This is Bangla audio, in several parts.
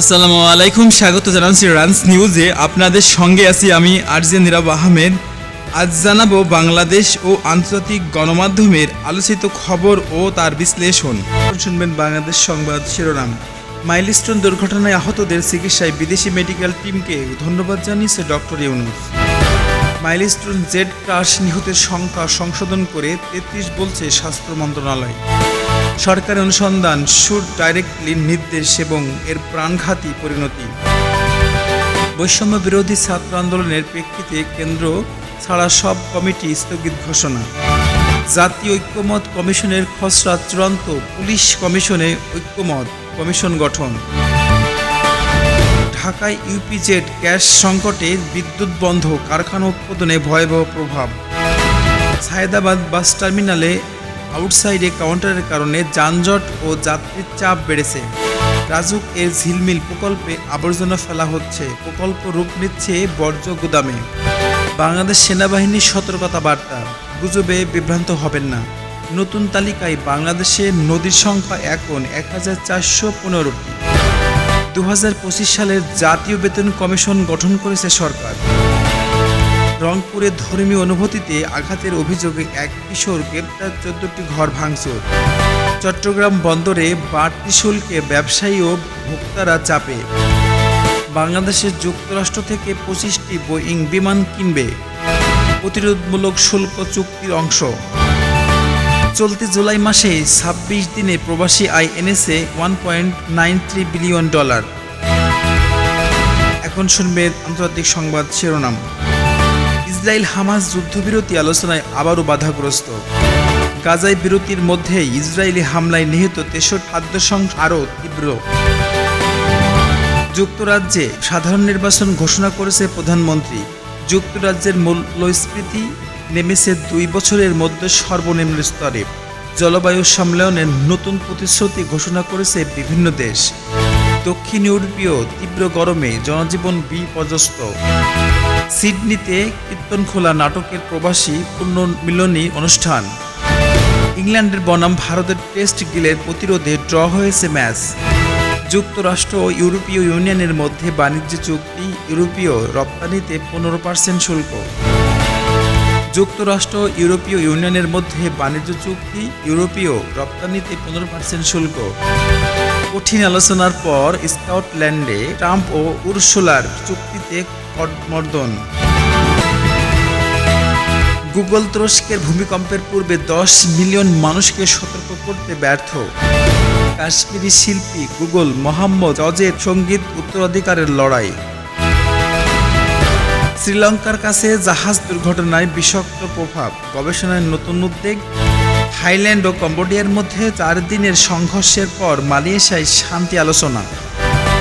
আসসালামু আলাইকুম, স্বাগত জানাচ্ছি রানস নিউজে। আপনাদের সঙ্গে আছি আমি আরজে নিরাব আহমেদ। আজ জানাব বাংলাদেশ ও আন্তর্জাতিক গণমাধ্যমের আলোচিত খবর ও তার বিশ্লেষণ। শুনবেন বাংলাদেশ সংবাদ শিরোনাম। মাইলস্টোন দুর্ঘটনায় আহতদের চিকিৎসায় বিদেশি মেডিকেল টিমকে ধন্যবাদ জানিয়েছে doctor Yunus. Milestone jet crash নিহতের সংখ্যা সংশোধন করে তেত্রিশ বলছে স্বাস্থ্য মন্ত্রণালয়। সরকারি অনুসন্ধান শুট ডাইরেক্টলি নির্দেশ এবং এর প্রাণঘাতী পরিণতি। বৈষম্য বিরোধী ছাত্র আন্দোলনের প্রেক্ষিতে কেন্দ্র ছাড়া সব কমিটি স্থগিত ঘোষণা। জাতীয় ঐক্যমত কমিশনের খসড়া চূড়ান্ত পুলিশ কমিশনে ঐক্যমত কমিশন গঠন। ঢাকায় ইউপিজেড গ্যাস সংকটে বিদ্যুৎ বন্ধ, কারখানা উৎপাদনে ভয়াবহ প্রভাব। সায়েদাবাদ বাস টার্মিনালে আউটসাইডে কাউন্টারের কারণে যানজট ও যাত্রীর চাপ বেড়েছে। রাজুক এর ঝিলমিল প্রকল্পে আবর্জনা ফেলা হচ্ছে। প্রকল্প রূপ নিচ্ছে বর্জ্য গুদামে। বাংলাদেশ সেনাবাহিনীর সতর্কতা বার্তা। গুজবে বিভ্রান্ত হবেন না। নতুন তালিকায় বাংলাদেশে নদীর সংখ্যা এখন এক হাজার চারশো পনেরোটি। দু হাজার পঁচিশ সালের জাতীয় বেতন কমিশন গঠন করেছে সরকার। রংপুরে ধর্মীয় অনুভূতিতে আঘাতের অভিযোগে এক কিশোর গ্রেপ্তার চোদ্দটি ঘর ভাঙচুর। চট্টগ্রাম বন্দরে বাড়তি শুল্কে ব্যবসায়ী ও ভোক্তারা চাপে। বাংলাদেশের যুক্তরাষ্ট্র থেকে পঁচিশটি বোয়িং বিমান কিনবে। প্রতিরোধমূলক শুল্ক চুক্তির অংশ। চলতি জুলাই মাসে ছাব্বিশ দিনে প্রবাসী আয় এনেছে one point nine three billion dollar. এখন শুনবে আন্তর্জাতিক সংবাদ শিরোনাম। ইসরায়েল হামাস যুদ্ধবিরতি আলোচনায় আবারও বাধাগ্রস্ত। গাজায় বিরতির মধ্যে ইসরায়েলি হামলায় নিহত তেষট্টি খাদ্য সংখ্যা আরও তীব্র। যুক্তরাজ্যে সাধারণ নির্বাচন ঘোষণা করেছে প্রধানমন্ত্রী। যুক্তরাজ্যের মূল্যস্ফীতি নেমেছে দুই বছরের মধ্যে সর্বনিম্ন স্তরে। জলবায়ু সম্মেলনের নতুন প্রতিশ্রুতি ঘোষণা করেছে বিভিন্ন দেশ। দক্ষিণ ইউরোপীয় তীব্র গরমে জনজীবন বিপর্যস্ত। সিডনিতে কীর্তনখোলা নাটকের প্রবাসী পুনর্মিলনী অনুষ্ঠান। ইংল্যান্ডের বনাম ভারতের টেস্ট গিলের প্রতিরোধে ড্র হয়েছে ম্যাচ। যুক্তরাষ্ট্র ও ইউরোপীয় ইউনিয়নের মধ্যে বাণিজ্য চুক্তি, ইউরোপীয় রপ্তানিতে পনেরো পার্সেন্ট শুল্ক। যুক্তরাষ্ট্র ইউরোপীয় ইউনিয়নের মধ্যে বাণিজ্য চুক্তি, ইউরোপীয় রপ্তানিতে পনেরো পার্সেন্ট শুল্ক। কঠিন আলোচনার পর স্কটল্যান্ডে ট্রাম্প ও উর্সুলার চুক্তিতে কটমর্দন গুগল তুরস্কের ভূমিকম্পের পূর্বে দশ মিলিয়ন মানুষকে সতর্ক করতে ব্যর্থ। কাশ্মীরি শিল্পী গুগল মোহাম্মদ অজের সংগীত উত্তরাধিকারের লড়াই। শ্রীলঙ্কার কাছে জাহাজ দুর্ঘটনায় বিষাক্ত প্রভাব। গবেষণায় নতুন উদ্বেগ থাইল্যান্ড ও কম্বোডিয়ার মধ্যে চার দিনের সংঘর্ষের পর মালয়েশিয়ায় শান্তি আলোচনা।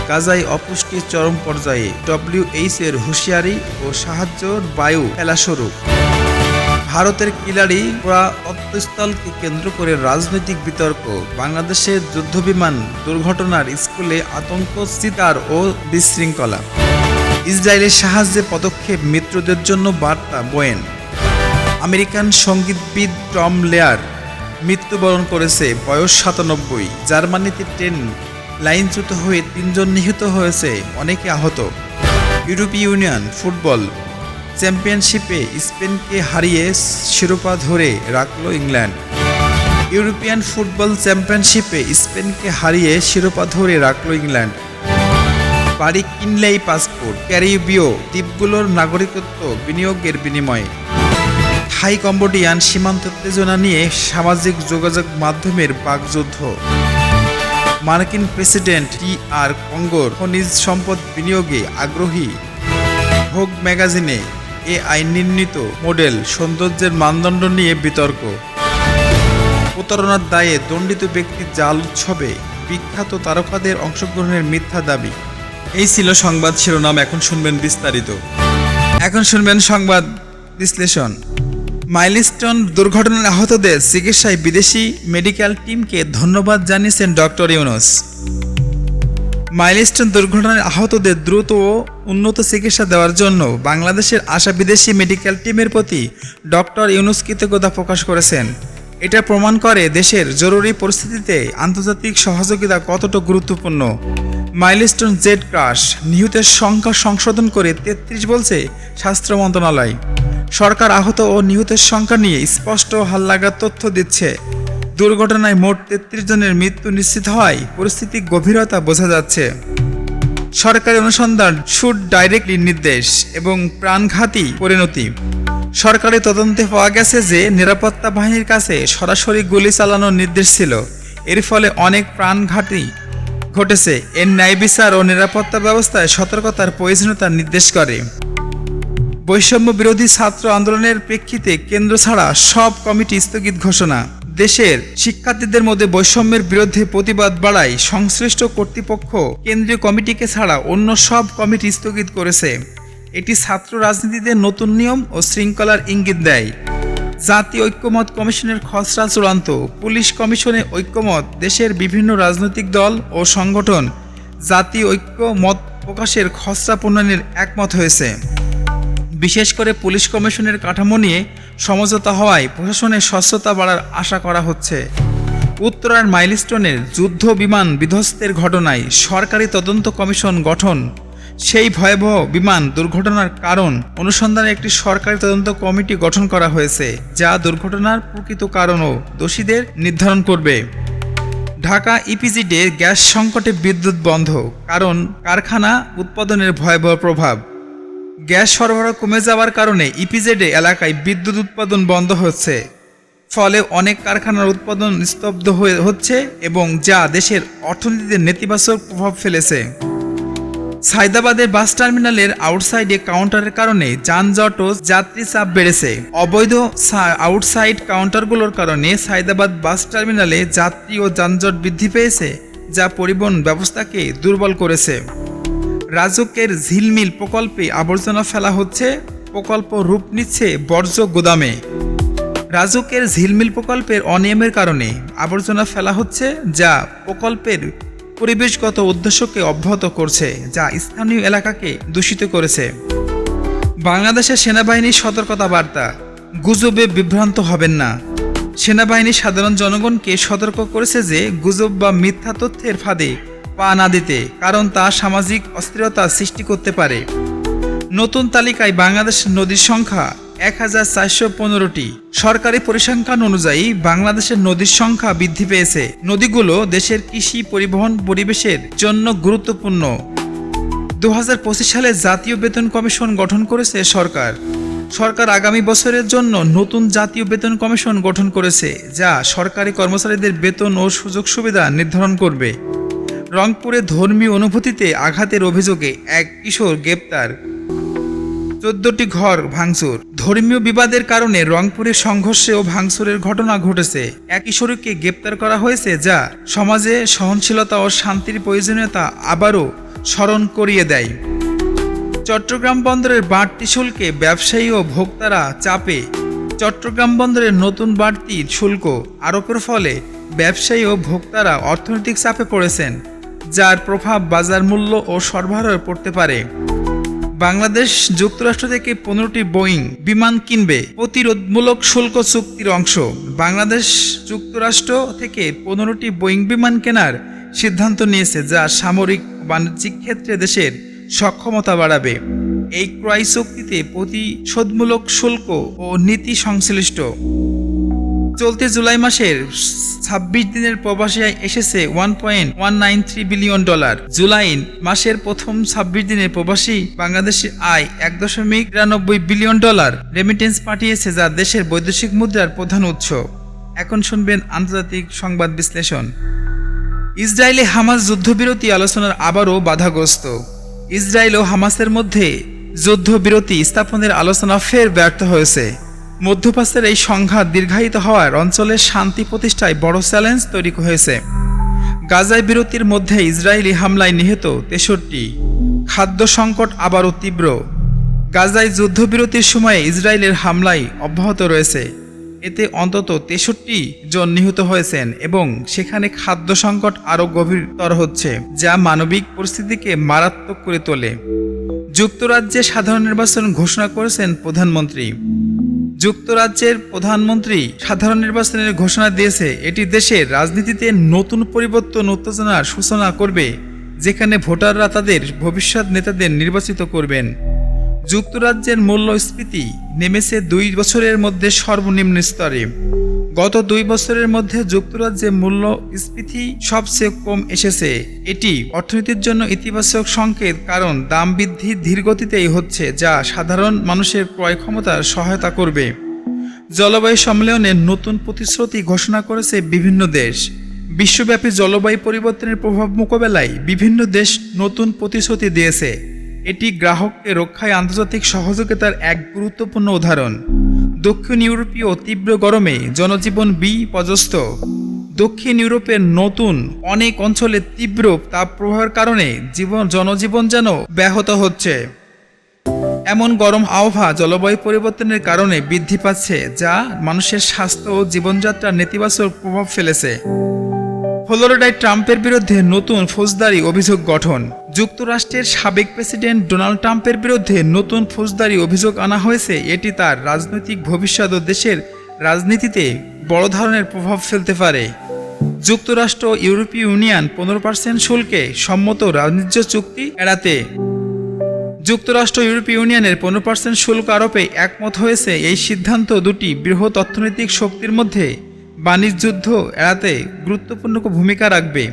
গাজায় অপুষ্টির চরম পর্যায়ে ডব্লিউএইচ এর হুঁশিয়ারি ও সাহায্যর বায়ু ফেলা শুরু। ভারতের কিলারি প্রত্নস্থলকে কেন্দ্র করে রাজনৈতিক বিতর্ক। বাংলাদেশের যুদ্ধবিমান দুর্ঘটনার স্কুলে আতঙ্ক চিতার ও বিশৃঙ্খলা। ইসরায়েলের সাহায্যে পদক্ষেপ মিত্রদের জন্য বার্তা, বোয়েন। আমেরিকান সঙ্গীতবিদ টম লেয়ার মৃত্যুবরণ করেছে বয়স সাতানব্বই। জার্মানিতে ট্রেন লাইনচ্যুত হয়ে তিনজন নিহত হয়েছে, অনেকে আহত। ইউরোপীয় ইউনিয়ন ফুটবল চ্যাম্পিয়নশিপে স্পেনকে হারিয়ে শিরোপা ধরে রাখল ইংল্যান্ড। ইউরোপিয়ান ফুটবল চ্যাম্পিয়নশিপে স্পেনকে হারিয়ে শিরোপা ধরে রাখল ইংল্যান্ড। বাড়ি কিনলেই পাসপোর্ট, ক্যারিবীয় দ্বীপগুলোর নাগরিকত্ব বিনিয়োগের বিনিময়ে। থাই কম্বোডিয়ান সীমান্ত উত্তেজনা নিয়ে সামাজিক যোগাযোগ মাধ্যমের বাগযুদ্ধ মার্কিন প্রেসিডেন্ট টি আর কঙ্গোর খনিজ সম্পদ বিনিয়োগে আগ্রহী। ভোগ ম্যাগাজিনে এ আইন নির্ণীত মডেল সৌন্দর্যের মানদণ্ড নিয়ে বিতর্ক। প্রতারণার দায়ে দণ্ডিত ব্যক্তি জাল উৎসবে বিখ্যাত তারকাদের অংশগ্রহণের মিথ্যা দাবি। এই ছিল সংবাদ শিরোনাম, এখন শুনবেন বিস্তারিত। এখন শুনবেন সংবাদ বিশ্লেষণ। মাইলস্টোন দুর্ঘটনার আহতদের চিকিৎসায় বিদেশি মেডিকেল টিমকে ধন্যবাদ জানিয়েছেন ডক্টর ইউনুস। মাইলস্টোন দুর্ঘটনায় আহতদের দ্রুত ও উন্নত চিকিৎসা দেওয়ার জন্য বাংলাদেশের আশা বিদেশি মেডিকেল টিমের প্রতি ডক্টর ইউনুস কৃতজ্ঞতা প্রকাশ করেছেন। এটা প্রমাণ করে দেশের জরুরি পরিস্থিতিতে আন্তর্জাতিক সহযোগিতা কতটা গুরুত্বপূর্ণ। মাইলস্টোন জেড ক্রাশ নিহতের সংখ্যা সংশোধন করে তেত্রিশ বলছে স্বাস্থ্য মন্ত্রণালয়। সরকার আহত ও নিহতের সংখ্যা নিয়ে স্পষ্ট হাল্লাগার তথ্য দিচ্ছে। দুর্ঘটনায় মোট তেত্রিশ জনের মৃত্যু নিশ্চিত হওয়ায় পরিস্থিতির গভীরতা বোঝা যাচ্ছে। সরকারি অনুসন্ধান শুট ডাইরেক্টলি নির্দেশ এবং প্রাণঘাতী পরিণতি। সরকারি তদন্তে পাওয়া গেছে যে নিরাপত্তা বাহিনীর কাছে সরাসরি গুলি চালানোর নির্দেশ ছিল। এর ফলে অনেক প্রাণঘাতী ঘটেছে। এর ন্যায় বিচার ও নিরাপত্তা ব্যবস্থায় সতর্কতার প্রয়োজনীয়তা নির্দেশ করে। বৈষম্য বিরোধী ছাত্র আন্দোলনের প্রেক্ষিতে কেন্দ্র ছাড়া সব কমিটি স্থগিত ঘোষণা। দেশের শিক্ষার্থীদের মধ্যে বৈষম্যের বিরুদ্ধে প্রতিবাদ বাড়ায় সংশ্লিষ্ট কর্তৃপক্ষ কেন্দ্রীয় কমিটিকে ছাড়া অন্য সব কমিটি স্থগিত করেছে। এটি ছাত্র রাজনীতিতে নতুন নিয়ম ও শৃঙ্খলার ইঙ্গিত দেয়। জাতীয় ঐক্যমত কমিশনের খসড়া চূড়ান্ত। পুলিশ কমিশনে ঐক্যমত দেশের বিভিন্ন রাজনৈতিক দল ও সংগঠন জাতীয় ঐক্য মত প্রকাশের খসড়া প্রণয়নের একমত হয়েছে। বিশেষ করে পুলিশ কমিশনের কাঠামো নিয়ে সমঝোতা হওয়ায় প্রশাসনের স্বচ্ছতা বাড়ার আশা করা হচ্ছে। উত্তরার মাইলস্টোনের যুদ্ধ বিমান বিধ্বস্তের ঘটনায় সরকারি তদন্ত কমিশন গঠন। সেই ভয়াবহ বিমান দুর্ঘটনার কারণ অনুসন্ধানে একটি সরকারি তদন্ত কমিটি গঠন করা হয়েছে, যা দুর্ঘটনার প্রকৃত কারণ ও দোষীদের নির্ধারণ করবে। ঢাকা ইপিজিডে গ্যাস সংকটে বিদ্যুৎ বন্ধ, কারণ কারখানা উৎপাদনের ভয়াবহ প্রভাব। গ্যাস সরবরাহ কমে যাওয়ার কারণে ইপিজেডে এলাকায় বিদ্যুৎ উৎপাদন বন্ধ হচ্ছে। ফলে অনেক কারখানার উৎপাদন স্তব্ধ হয়ে হচ্ছে এবং যা দেশের অর্থনীতিতে নেতিবাচক প্রভাব ফেলেছে। সাইদাবাদের বাস টার্মিনালের আউটসাইডে কাউন্টারের কারণে যানজট ও যাত্রী চাপ বেড়েছে। অবৈধ আউটসাইড কাউন্টারগুলোর কারণে সাইদাবাদ বাস টার্মিনালে যাত্রী ও যানজট বৃদ্ধি পেয়েছে, যা পরিবহন ব্যবস্থাকে দুর্বল করেছে। রাজুকের ঝিলমিল প্রকল্পে আবর্জনা ফেলা হচ্ছে, প্রকল্প রূপ নিচ্ছে বর্জ্য গোদামে। রাজুকের ঝিলমিল প্রকল্পের অনিয়মের কারণে আবর্জনা ফেলা হচ্ছে, যা প্রকল্পের পরিবেশগত উদ্দেশ্যকে অব্যাহত করছে, যা স্থানীয় এলাকাকে দূষিত করেছে। বাংলাদেশের সেনাবাহিনীর সতর্কতা বার্তা, গুজবে বিভ্রান্ত হবেন না। সেনাবাহিনী সাধারণ জনগণকে সতর্ক করেছে যে, গুজব বা মিথ্যা তথ্যের ফাঁদে পা না দিতে, কারণ তা সামাজিক অস্থিরতা সৃষ্টি করতে পারে। নতুন তালিকায় বাংলাদেশ নদীর সংখ্যা এক হাজার চারশো পনেরোটি। সরকারি পরিসংখ্যান অনুযায়ী বাংলাদেশের নদীর সংখ্যা বৃদ্ধি পেয়েছে। নদীগুলো দেশের কৃষি পরিবহন পরিবেশের জন্য গুরুত্বপূর্ণ। দু হাজার পঁচিশ সালে জাতীয় বেতন কমিশন গঠন করেছে সরকার। সরকার আগামী বছরের জন্য নতুন জাতীয় বেতন কমিশন গঠন করেছে, যা সরকারি কর্মচারীদের বেতন ও সুযোগ সুবিধা নির্ধারণ করবে। রংপুরে ধর্মীয় অনুভূতিতে আঘাতের অভিযোগে এক কিশোর গ্রেপ্তার। চোদ্দটি ঘর ভাঙচুর। ধর্মীয় বিবাদের কারণে রংপুরে সংঘর্ষে ও ভাঙচুরের ঘটনা ঘটেছে। এক কিশোরীকে গ্রেপ্তার করা হয়েছে যা সমাজে সহনশীলতা ও শান্তির প্রয়োজনীয়তা আবারও স্মরণ করিয়ে দেয়। চট্টগ্রাম বন্দরের বাড়তি শুল্কে ব্যবসায়ী ও ভোক্তারা চাপে। চট্টগ্রাম বন্দরের নতুন বাড়তি শুল্ক আরোপের ফলে ব্যবসায়ী ও ভোক্তারা অর্থনৈতিক চাপে পড়েছেন। যার প্রভাব বাজার মূল্য ও সরবরাহে পড়তে পারে। বাংলাদেশ যুক্তরাষ্ট্র থেকে পনেরোটি বোয়িং বিমান কিনবে। প্রতিরোধমূলক শুল্ক চুক্তির অংশ। বাংলাদেশ যুক্তরাষ্ট্র থেকে পনেরোটি বোয়িং বিমান কেনার সিদ্ধান্ত নিয়েছে, যা সামরিক বাণিজ্যিক ক্ষেত্রে দেশের সক্ষমতা বাড়াবে। এই ক্রয় চুক্তিতে প্রতিশোধমূলক শুল্ক ও নীতি সংশ্লিষ্ট। চলতি জুলাই মাসের ছাব্বিশ দিনের প্রবাসী এসেছে one point one nine three billion dollar July মাসের প্রথম ছাব্বিশ দিনের প্রবাসী বাংলাদেশি আয় এক দশমিক তিরানব্বই বিলিয়ন ডলার রেমিটেন্স পাঠিয়েছে যা দেশের বৈদেশিক মুদ্রার প্রধান উৎস। এখন শুনবেন আন্তর্জাতিক সংবাদ বিশ্লেষণ। ইসরায়েলে হামাস যুদ্ধবিরতি আলোচনার আবারও বাধাগ্রস্ত। ইসরায়েল ও হামাসের মধ্যে যুদ্ধবিরতি স্থাপনের আলোচনা ফের ব্যর্থ হয়েছে। মধ্যপ্রাচ্যের এই সংঘাত দীর্ঘায়িত হওয়ার অঞ্চলের শান্তি প্রতিষ্ঠায় বড় চ্যালেঞ্জ তৈরি হয়েছে। গাজায় বিরতির মধ্যে ইসরায়েলি হামলায় নিহত তেষট্টি। খাদ্য সংকট আবারও তীব্র। গাজায় যুদ্ধবিরতির সময়ে ইসরায়েলের হামলায় অব্যাহত রয়েছে। এতে অন্তত তেষট্টি জন নিহত হয়েছেন এবং সেখানে খাদ্য সংকট আরও গভীরতর হচ্ছে, যা মানবিক পরিস্থিতিকে মারাত্মক করে তোলে। যুক্তরাজ্যে সাধারণ নির্বাচন ঘোষণা করেছেন প্রধানমন্ত্রী। যুক্তরাজ্যের প্রধানমন্ত্রী সাধারণ নির্বাচনের ঘোষণা দিয়েছে, এটি দেশের রাজনীতিতে নতুন পরিবর্তন উত্তেজনার সূচনা করবে, যেখানে ভোটাররা তাদের ভবিষ্যৎ নেতাদের নির্বাচিত করবেন। যুক্তরাজ্যের মূল্যস্ফীতি নেমেছে দুই বছরের মধ্যে সর্বনিম্ন স্তরে। গত দুই বছরের মধ্যে যুক্তরাজ্যে মূল্য স্ফীতি সবচেয়ে কম এসেছে। এটি অর্থনীতির জন্য ইতিবাচক সংকেত, কারণ দাম বৃদ্ধি ধীরগতিতেই হচ্ছে, যা সাধারণ মানুষের ক্রয় ক্ষমতার সহায়তা করবে। জলবায়ু সম্মেলনে নতুন প্রতিশ্রুতি ঘোষণা করেছে বিভিন্ন দেশ। বিশ্বব্যাপী জলবায়ু পরিবর্তনের প্রভাব মোকাবেলায় বিভিন্ন দেশ নতুন প্রতিশ্রুতি দিয়েছে। এটি গ্রাহককে রক্ষায় আন্তর্জাতিক সহযোগিতার এক গুরুত্বপূর্ণ উদাহরণ। দক্ষিণ ইউরোপীয় তীব্র গরমে জনজীবন বিপর্যস্ত। দক্ষিণ ইউরোপের নতুন অনেক অঞ্চলে তীব্র তাপ প্রবাহের কারণে জীবন, জনজীবন যেন ব্যাহত হচ্ছে। এমন গরম আবহাওয়া জলবায়ু পরিবর্তনের কারণে বৃদ্ধি পাচ্ছে, যা মানুষের স্বাস্থ্য ও জীবনযাত্রার নেতিবাচক প্রভাব ফেলেছে। ফ্লোরিডায় ট্রাম্পের বিরুদ্ধে নতুন ফৌজদারি অভিযোগ গঠন। যুক্তরাষ্ট্রের সাবেক প্রেসিডেন্ট ডোনাল্ড ট্রাম্পের বিরুদ্ধে নতুন ফৌজদারি অভিযোগ আনা হয়েছে। এটি তার রাজনৈতিক ভবিষ্যৎ ও দেশের রাজনীতিতে বড় ধরনের প্রভাব ফেলতে পারে। যুক্তরাষ্ট্র ইউরোপীয় ইউনিয়ন পনেরো পার্সেন্ট শুল্কে সম্মত বাণিজ্য চুক্তি এড়াতে। যুক্তরাষ্ট্র ইউরোপীয় ইউনিয়নের পনেরো পার্সেন্ট শুল্ক আরোপে একমত হয়েছে। এই সিদ্ধান্ত দুটি বৃহৎ অর্থনৈতিক শক্তির মধ্যে বাণিজ্য যুদ্ধ এড়াতে গুরুত্বপূর্ণ ভূমিকা রাখবে।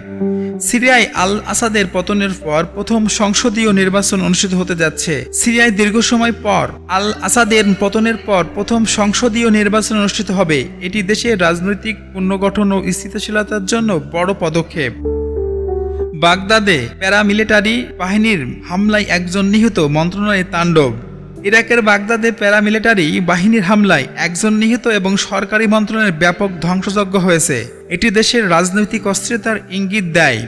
সিরিয়ায় আল আসাদের পতনের পর প্রথম সংসদীয় নির্বাচন অনুষ্ঠিত হতে যাচ্ছে। সিরিয়ায় দীর্ঘ সময় পর আল আসাদের পতনের পর প্রথম সংসদীয় নির্বাচন অনুষ্ঠিত হবে। এটি দেশের রাজনৈতিক পুনর্গঠন ও স্থিতিশীলতার জন্য বড় পদক্ষেপ। বাগদাদে প্যারামিলিটারি বাহিনীর হামলায় একজন নিহত মন্ত্রণালয়ে তাণ্ডব। ইরাকের বাগদাদে প্যারামিলিটারি বাহিনীর হামলায় একজন নিহত এবং সরকারি মন্ত্রণের ব্যাপক ধ্বংসযজ্ঞ হয়েছে। এটি দেশের রাজনৈতিক অস্থিরতার ইঙ্গিত দেয়।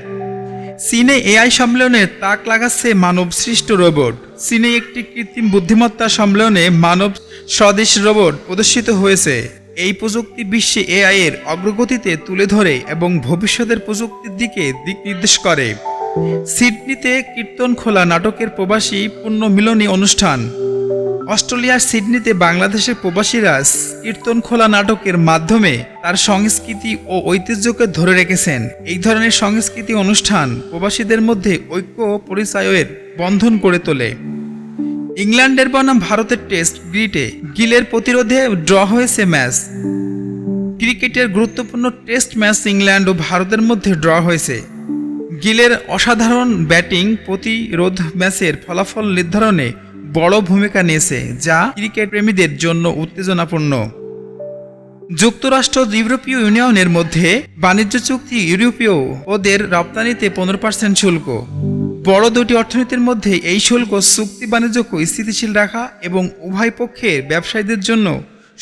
চীনে এআই সম্মেলনে তাক লাগাচ্ছে মানব সৃষ্ট রোবট। চীনে একটি কৃত্রিম বুদ্ধিমত্তা সম্মেলনে মানব স্বদেশ রোবট প্রদর্শিত হয়েছে। এই প্রযুক্তি বিশ্বে এআই এর অগ্রগতিতে তুলে ধরে এবং ভবিষ্যতের প্রযুক্তির দিকে দিক নির্দেশ করে। সিডনিতে কীর্তন খোলা নাটকের প্রবাসী পুণ্যমিলনী অনুষ্ঠান। অস্ট্রেলিয়ার সিডনিতে বাংলাদেশের প্রবাসীরা কীর্তন খোলা নাটকের মাধ্যমে তার সংস্কৃতি ও ঐতিহ্যকে ধরে রেখেছেন। এই ধরনের সংস্কৃতি অনুষ্ঠান প্রবাসীদের মধ্যে ঐক্য পরিচয়ের বন্ধন করে তোলে। ইংল্যান্ডের বনাম ভারতের টেস্ট গ্রিটে গিলের প্রতিরোধে ড্র হয়েছে ম্যাচ। ক্রিকেটের গুরুত্বপূর্ণ টেস্ট ম্যাচ ইংল্যান্ড ও ভারতের মধ্যে ড্র হয়েছে। গিলের অসাধারণ ব্যাটিং প্রতিরোধ ম্যাচের ফলাফল নির্ধারণে বড় ভূমিকা নিয়েছে, যা ক্রিকেট প্রেমীদের জন্য উত্তেজনাপূর্ণ। যুক্তরাষ্ট্র ইউরোপীয় ইউনিয়নের মধ্যে বাণিজ্য চুক্তি ইউরোপীয় ওদের রপ্তানিতে পনেরো পার্সেন্ট শুল্ক। বড় দুটি অর্থনীতির মধ্যে এই শুল্ক চুক্তি বাণিজ্যকে স্থিতিশীল রাখা এবং উভয় পক্ষের ব্যবসায়ীদের জন্য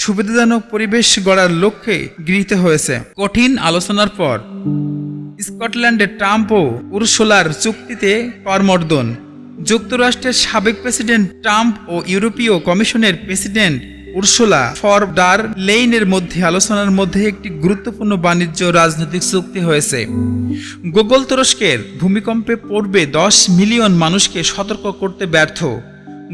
সুবিধাজনক পরিবেশ গড়ার লক্ষ্যে গৃহীত হয়েছে। কঠিন আলোচনার পর, স্কটল্যান্ডের ট্রাম্প ও উরসোলার চুক্তিতে করমর্দন। যুক্তরাষ্ট্রের সাবেক প্রেসিডেন্ট ট্রাম্প ও ইউরোপীয় কমিশনের প্রেসিডেন্ট উর্সোলা ফর ডার লেইনের মধ্যে আলোচনার মধ্যে একটি গুরুত্বপূর্ণ বাণিজ্য রাজনৈতিক চুক্তি হয়েছে। গুগল তুরস্কের ভূমিকম্পে পড়বে দশ মিলিয়ন মানুষকে সতর্ক করতে ব্যর্থ।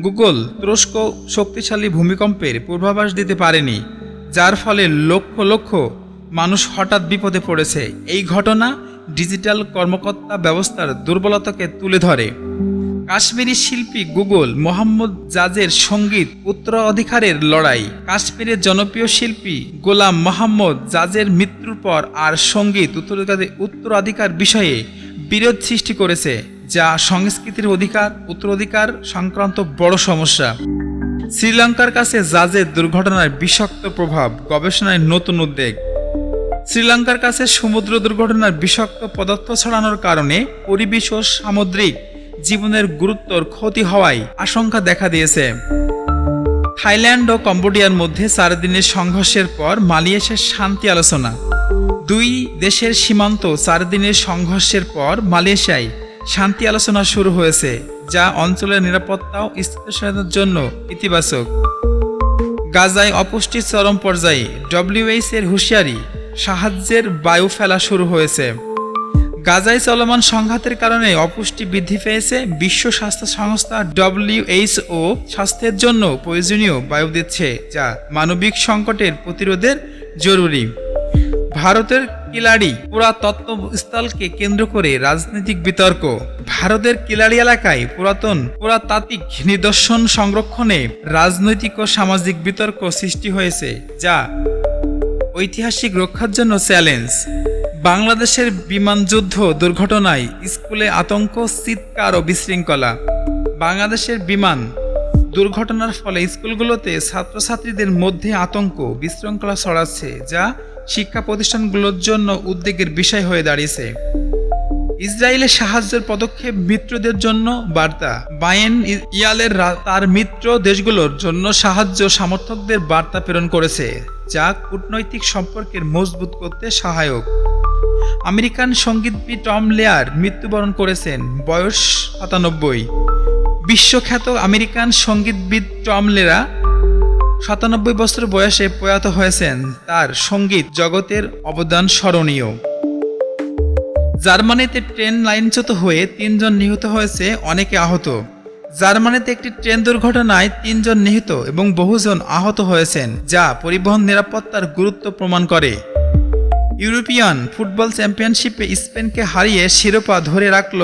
গুগল তুরস্ক শক্তিশালী ভূমিকম্পের পূর্বাভাস দিতে পারেনি, যার ফলে লক্ষ লক্ষ মানুষ হঠাৎ বিপদে পড়েছে। এই ঘটনা ডিজিটাল কর্মকর্তা ব্যবস্থার দুর্বলতাকে তুলে ধরে। কাশ্মীরি শিল্পী গুগল মোহাম্মদ জাজের সংগীত উত্তরাধিকারের লড়াই। কাশ্মীরের জনপ্রিয় শিল্পী গোলাম মোহাম্মদ জাজের মৃত্যুর পর আর সংগীত উত্তরাধিকারের উত্তরাধিকার বিষয়ে বিরোধ সৃষ্টি করেছে, যা সংস্কৃতির অধিকার, উত্তরাধিকার সংক্রান্ত বড় সমস্যা। শ্রীলঙ্কার কাছে জাজের দুর্ঘটনার বিষাক্ত প্রভাব গবেষণায় নতুন উদ্বেগ। শ্রীলঙ্কার কাছে সমুদ্র দুর্ঘটনার বিষাক্ত পদার্থ ছড়ানোর কারণে পরিবেশ ও সামুদ্রিক জীবনের গুরুত্বর ক্ষতি হওয়ায় আশঙ্কা দেখা দিয়েছে। থাইল্যান্ড ও কম্বোডিয়ার মধ্যে চার দিনের সংঘর্ষের পর মালয়েশিয়ার শান্তি আলোচনা। দুই দেশের সীমান্ত চার দিনের সংঘর্ষের পর মালয়েশিয়ায় শান্তি আলোচনা শুরু হয়েছে, যা অঞ্চলের নিরাপত্তা ও স্থিতিশীলতার জন্য ইতিবাচক। গাজায় অপুষ্টির চরম পর্যায়ে ডব্লিউএইচ এর হুঁশিয়ারি সাহায্যের বায়ু ফেলা শুরু হয়েছে। গাজায় চলমান সংঘাতের কারণে অপুষ্টি বৃদ্ধি পেয়েছে বিশ্ব স্বাস্থ্য সংস্থা ডব্লিউএইচও স্বাস্থ্যের জন্য প্রয়োজনীয় বায়ু দিচ্ছে, যা মানবিক সংকটের প্রতিরোধের জরুরি। ভারতের কিলাড়ি পুরাতত্ত্বস্থলকে কেন্দ্র করে রাজনৈতিক বিতর্ক। ভারতের কিলাড়ি এলাকায় পুরাতন পুরাতাত্ত্বিক নিদর্শন সংরক্ষণে রাজনৈতিক ও সামাজিক বিতর্ক সৃষ্টি হয়েছে, যা ঐতিহাসিক রক্ষার জন্য চ্যালেঞ্জ। বাংলাদেশের বিমান যুদ্ধ দুর্ঘটনায় স্কুলে আতঙ্ক, চিৎকার ও বিশৃঙ্খলা। বাংলাদেশের বিমান দুর্ঘটনার ফলে স্কুলগুলোতে ছাত্রছাত্রীদের মধ্যে আতঙ্ক বিশৃঙ্খলা ছড়াচ্ছে, যা শিক্ষা প্রতিষ্ঠানগুলোর জন্য উদ্বেগের বিষয় হয়ে দাঁড়িয়েছে। ইসরায়েলের সাহায্যের পদক্ষেপ মিত্রদের জন্য বার্তা। বায়েন ইয়ালের তার মিত্র দেশগুলোর জন্য সাহায্য সমর্থকদের বার্তা প্রেরণ করেছে, যা কূটনৈতিক সম্পর্কের মজবুত করতে সহায়ক। আমেরিকান সঙ্গীতবিদ টম লেয়ার মৃত্যুবরণ করেছেন, বয়স সাতানব্বই। বিশ্বখ্যাত আমেরিকান সঙ্গীতবিদ টম লেরা সাতানব্বই বছর বয়সে প্রয়াত হয়েছেন। তার সংগীত জগতের অবদান স্মরণীয়। জার্মানিতে ট্রেন লাইনচ্যুত হয়ে তিনজন নিহত হয়েছে, অনেকে আহত। জার্মানিতে একটি ট্রেন দুর্ঘটনায় তিনজন নিহত এবং বহুজন আহত হয়েছেন, যা পরিবহন নিরাপত্তার গুরুত্ব প্রমাণ করে। ইউরোপিয়ান ফুটবল চ্যাম্পিয়নশিপে স্পেনকে হারিয়ে শিরোপা ধরে রাখল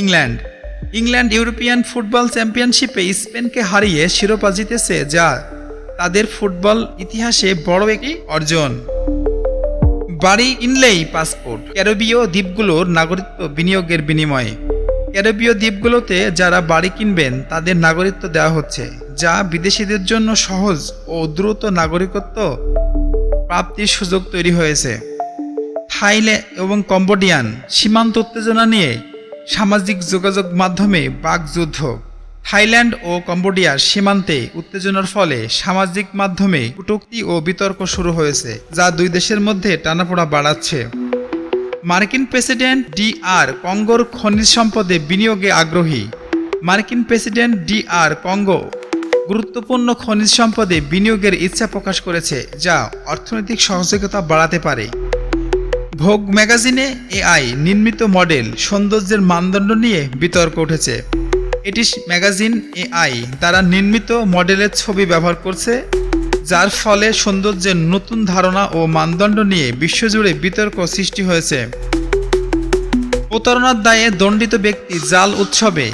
ইংল্যান্ড। ইংল্যান্ড ইউরোপিয়ান ফুটবল চ্যাম্পিয়নশিপে স্পেনকে হারিয়ে শিরোপা জিতেছে যা তাদের ফুটবল ইতিহাসে বড় একটি অর্জন। বাড়ি কিনলেই পাসপোর্ট, ক্যারিবীয় দ্বীপগুলোর নাগরিকত্ব বিনিয়োগের বিনিময়ে। ক্যারিবীয় দ্বীপগুলোতে যারা বাড়ি কিনবেন, তাদের নাগরিকত্ব দেওয়া হচ্ছে, যা বিদেশিদের জন্য সহজ ও দ্রুত নাগরিকত্ব প্রাপ্তির সুযোগ তৈরি হয়েছে। থাইল্যান্ড এবং কম্বোডিয়ান সীমান্ত উত্তেজনা নিয়ে সামাজিক যোগাযোগ মাধ্যমে বাকযুদ্ধ। থাইল্যান্ড ও কম্বোডিয়ার সীমান্তে উত্তেজনার ফলে সামাজিক মাধ্যমে কটূক্তি ও বিতর্ক শুরু হয়েছে, যা দুই দেশের মধ্যে টানাপোড়া বাড়াচ্ছে। মার্কিন প্রেসিডেন্ট ডি আর কঙ্গোর খনিজ সম্পদে বিনিয়োগে আগ্রহী। মার্কিন প্রেসিডেন্ট ডি আর কঙ্গো গুরুত্বপূর্ণ খনিজ সম্পদে বিনিয়োগের ইচ্ছা প্রকাশ করেছে, যা অর্থনৈতিক সহযোগিতা বাড়াতে পারে। ভোগ ম্যাগাজিনে এআই নির্মিত মডেল সৌন্দর্যের মানদণ্ড নিয়ে বিতর্ক উঠেছে। এটি ম্যাগাজিন এআই দ্বারা নির্মিত মডেলের ছবি ব্যবহার করছে, যার ফলে সৌন্দর্যের নতুন ধারণা ও মানদণ্ড নিয়ে বিশ্বজুড়ে বিতর্ক সৃষ্টি হয়েছে। প্রতারণার দায়ে দণ্ডিত ব্যক্তি জাল উৎসবে।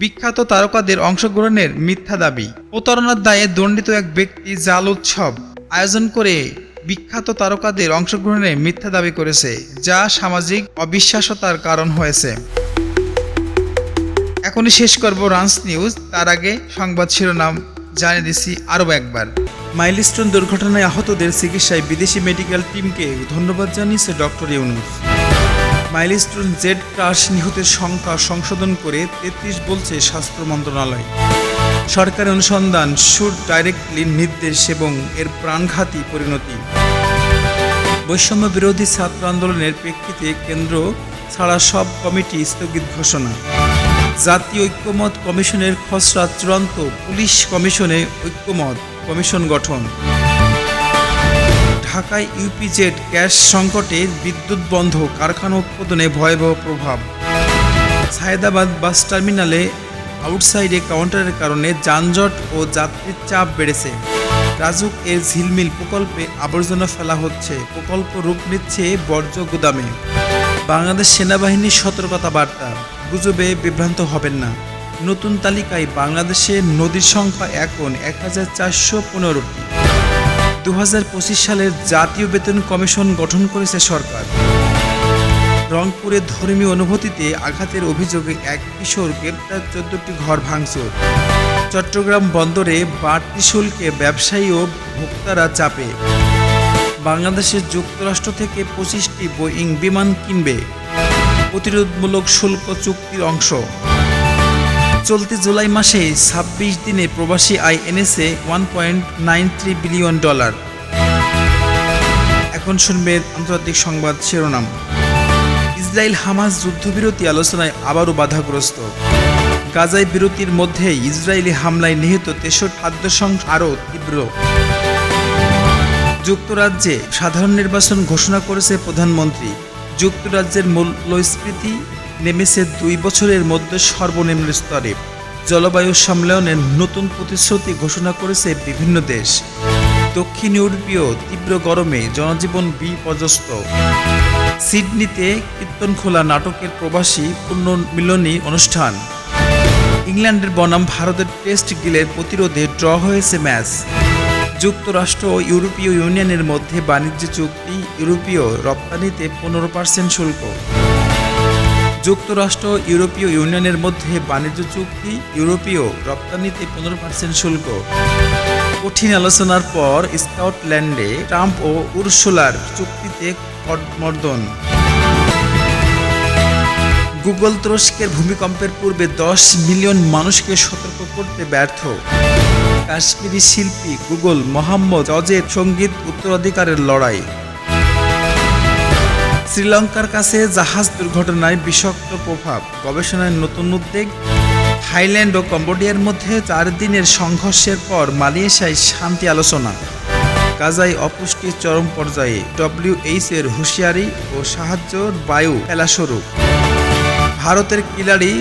বিখ্যাত তারকাদের অংশগ্রহণের মিথ্যা দাবি। প্রতারণার দায়ে দণ্ডিত এক ব্যক্তি জাল উৎসব আয়োজন করে বিখ্যাত তারকাদের অংশগ্রহণে মিথ্যা দাবি করেছে, যা সামাজিক অবিশ্বাসতার কারণ হয়েছে। এখনই শেষ করব রান্স নিউজ। তার আগে সংবাদ শিরোনাম জানিয়ে দিচ্ছি আরও একবার। মাইলস্টোন দুর্ঘটনায় আহতদের চিকিৎসায় বিদেশি মেডিকেল টিমকে ধন্যবাদ জানিয়েছে doctor Yunus. Milestone jet crash নিহতের সংখ্যা সংশোধন করে তেত্রিশ বলছে স্বাস্থ্য মন্ত্রণালয়। সরকারি অনুসন্ধান শুট ডাইরেক্টলি নির্দেশ এবং এর প্রাণঘাতী পরিণতি। বৈষম্য বিরোধী ছাত্র আন্দোলনের প্রেক্ষিতে কেন্দ্র ছাড়া সব কমিটি স্থগিত ঘোষণা। জাতীয় ঐক্যমত কমিশনের খসড়া চূড়ান্ত পুলিশ কমিশনে ঐক্যমত কমিশন গঠন। ঢাকায় ইউপিজেড গ্যাস সংকটে বিদ্যুৎ বন্ধ, কারখানা উৎপাদনে ভয়াবহ প্রভাব। সায়েদাবাদ বাস টার্মিনালে আউটসাইডে কাউন্টারের কারণে যানজট ও যাত্রীর চাপ বেড়েছে। রাজুক এর ঝিলমিল প্রকল্পে আবর্জনা ফেলা হচ্ছে। প্রকল্প রূপ নিচ্ছে বর্জ্য গুদামে। বাংলাদেশ সেনাবাহিনীর সতর্কতা বার্তা। গুজবে বিভ্রান্ত হবেন না। নতুন তালিকায় বাংলাদেশে নদীর সংখ্যা এখন এক হাজার চারশো পনেরোটি। দু সালের জাতীয় বেতন কমিশন গঠন করেছে সরকার। রংপুরে ধর্মীয় অনুভূতিতে আঘাতের অভিযোগে এক কিশোর গ্রেপ্তার চোদ্দটি ঘর ভাঙচুর। চট্টগ্রাম বন্দরে বাড়তি শুল্কে ব্যবসায়ী ও ভোক্তারা চাপে। বাংলাদেশের যুক্তরাষ্ট্র থেকে পঁচিশটি বোয়িং বিমান কিনবে। প্রতিরোধমূলক শুল্ক চুক্তির অংশ। চলতি জুলাই মাসে ছাব্বিশ দিনে প্রবাসী আয় এনেছে one point nine three billion dollar. এখন শুনবে আন্তর্জাতিক সংবাদ শিরোনাম। ইসরায়েল হামাস যুদ্ধবিরতি আলোচনায় আবারও বাধাগ্রস্ত। গাজায় বিরতির মধ্যে ইসরায়েলি হামলায় নিহত তেষট্টি খাদ্য সংখ্যা আরও তীব্র। যুক্তরাজ্যে সাধারণ নির্বাচন ঘোষণা করেছে প্রধানমন্ত্রী। যুক্তরাজ্যের মূল্যস্ফীতি নেমেছে দুই বছরের মধ্যে সর্বনিম্ন স্তরে। জলবায়ু সম্মেলনের নতুন প্রতিশ্রুতি ঘোষণা করেছে বিভিন্ন দেশ। দক্ষিণ ইউরোপীয় তীব্র গরমে জনজীবন বিপর্যস্ত। সিডনিতে কীর্তনখোলা নাটকের প্রবাসী পুনর্মিলনী অনুষ্ঠান। ইংল্যান্ডের বনাম ভারতের টেস্ট গিলের প্রতিরোধে ড্র হয়েছে ম্যাচ। যুক্তরাষ্ট্র ও ইউরোপীয় ইউনিয়নের মধ্যে বাণিজ্য চুক্তি, ইউরোপীয় রপ্তানিতে পনেরো পার্সেন্ট শুল্ক। যুক্তরাষ্ট্র ইউরোপীয় ইউনিয়নের মধ্যে বাণিজ্য চুক্তি, ইউরোপীয় রপ্তানিতে পনেরো পার্সেন্ট শুল্ক। কঠিন আলোচনার পর স্কটল্যান্ডে ট্রাম্প ও উর্সুলার চুক্তিতে কটমর্দন গুগল তুরস্কের ভূমিকম্পের পূর্বে দশ মিলিয়ন মানুষকে সতর্ক করতে ব্যর্থ। কাশ্মীরি শিল্পী গুগল মোহাম্মদ জজের সংগীত উত্তরাধিকারের লড়াই। শ্রীলঙ্কার কাছে জাহাজ দুর্ঘটনায় বিষাক্ত প্রভাব, গবেষণায় নতুন উদ্বেগ। থাইল্যান্ড ও কম্বোডিয়ার মধ্যে চার দিনের সংঘর্ষের পর মালয়েশিয়ায় শান্তি আলোচনা। গাজায় অপুষ্টি চরম পর্যায়ে ডব্লিউএইচ এর হুঁশিয়ারি ও সাহায্যর বায়ু ফেলা শুরু ভারতের কিলারি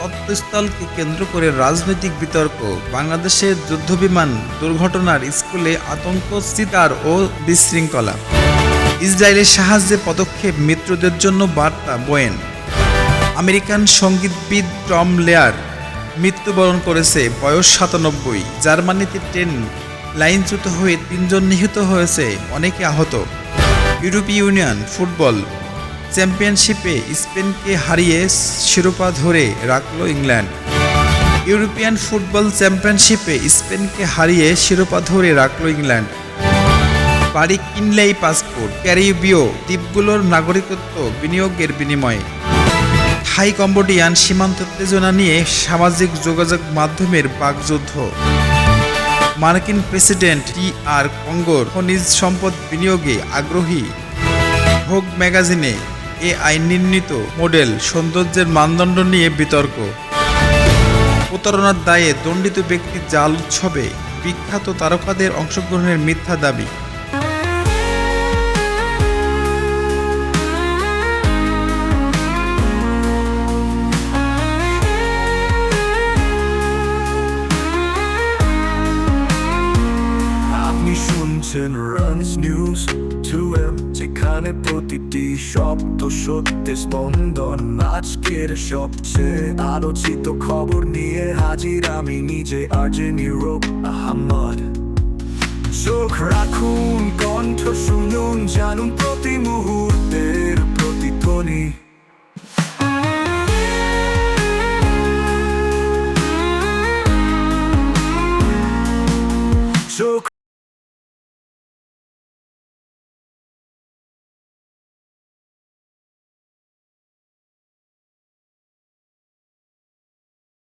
তত্ত্বস্থলকে কেন্দ্র করে রাজনৈতিক বিতর্ক। বাংলাদেশের যুদ্ধবিমান দুর্ঘটনার স্কুলে আতঙ্ক চিতার ও বিশৃঙ্খলা। ইসরায়েলের সাহায্যে পদক্ষেপ মিত্রদের জন্য বার্তা বোয়েন। আমেরিকান সঙ্গীতবিদ টম লেয়ার মৃত্যুবরণ করেছে বয়স সাতানব্বই। জার্মানিতে ট্রেন লাইনচ্যুত হয়ে তিনজন নিহত হয়েছে, অনেকে আহত। ইউরোপীয় ইউনিয়ন ফুটবল চ্যাম্পিয়নশিপে স্পেনকে হারিয়ে শিরোপা ধরে রাখল ইংল্যান্ড। ইউরোপিয়ান ফুটবল চ্যাম্পিয়নশিপে স্পেনকে হারিয়ে শিরোপা ধরে রাখল ইংল্যান্ড। বাড়ি কিনলেই পাসপোর্ট, ক্যারিবীয় দ্বীপগুলোর নাগরিকত্ব বিনিয়োগের বিনিময়ে। থাই কম্বোডিয়ান সীমান্ত উত্তেজনা নিয়ে সামাজিক যোগাযোগ মাধ্যমের বাগযুদ্ধ মার্কিন প্রেসিডেন্ট টি আর কঙ্গোর খনিজ সম্পদ বিনিয়োগে আগ্রহী। ভোগ ম্যাগাজিনে এ আইন নির্মিত মডেল সৌন্দর্যের মানদণ্ড নিয়ে বিতর্ক। প্রতারণার দায়ে দণ্ডিত ব্যক্তি জাল উৎসবে বিখ্যাত তারকাদের অংশগ্রহণের মিথ্যা দাবি। যেখানে প্রতিটি শব্দ সত্যি স্পন্দন। আজকের সবচেয়ে আলোচিত খবর নিয়ে হাজির আমি নিজে আর্জেন ইউরোপ আহমদ। চোখ রাখুন, কণ্ঠ শুনুন, জানুন প্রতি মুহূর্তের প্রতিধ্বনি।